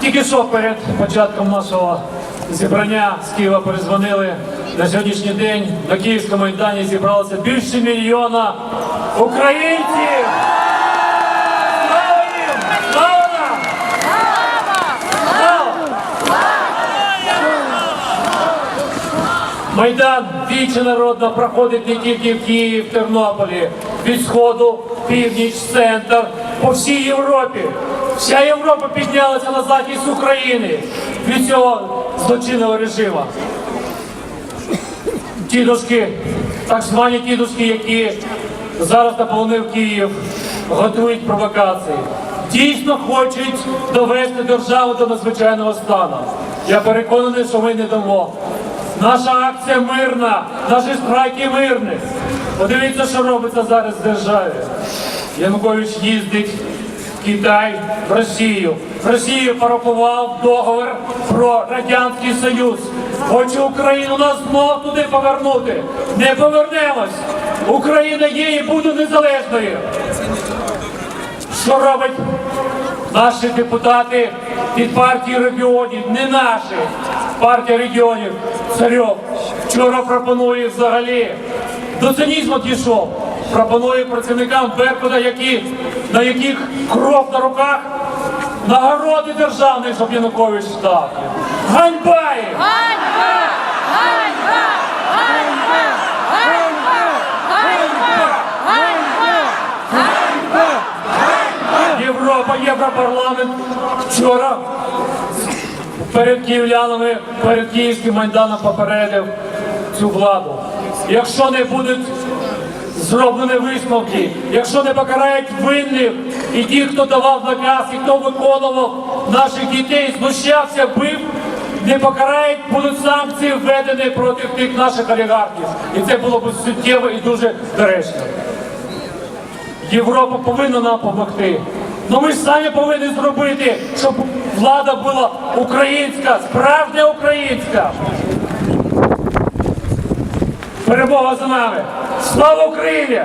Тільки що перед початком нашого зібрання з Києва перезвонили. На сьогоднішній день на Київському майдані зібралося більше мільйона українців. Майдан віче народно проходить не тільки в Києві, в Тернополі, від сходу, північ, центр, по всій Європі. Вся Європа піднялася на захист України від цього злочинного режиму. Дідушки, так звані дідушки, які зараз наполонив Київ, готують провокації. Дійсно хочуть довести державу до надзвичайного стану. Я переконаний, що ми не дамо. Наша акція мирна, наші страйки мирні. Подивіться, що робиться зараз в державі. Янукович їздить в Китай, в Росію. В Росію порахував договір про Радянський Союз. Хоче Україну нас знов туди повернути. Не повернемось. Україна є і буде незалежною. Що робить наші депутати від партії регіонів, не наші, партія регіонів, Царьов. Вчора пропонує взагалі до цинізму дійшов. Пропонує працівникам Беркута, які, на яких кров на руках, нагороди державні, щоб Янукович став. Ганьба їм! Ганьба! Ганьба! Ганьба! Ганьба! Ганьба! Ганьба! Європа, Європарламент вчора перед київлянами, перед київським майданом попередив цю владу. Якщо не будуть зроблені висновки, якщо не покарають винних і ті, хто давав наказ, і хто виконував наших дітей, знущався, бив, не покарають, будуть санкції введені проти тих наших олігархів. І це було б суттєво і дуже доречно. Європа повинна нам допомогти. Ну ми ж самі повинні зробити, щоб влада була українська, справжня українська. Перемога за нами! Слава Україні!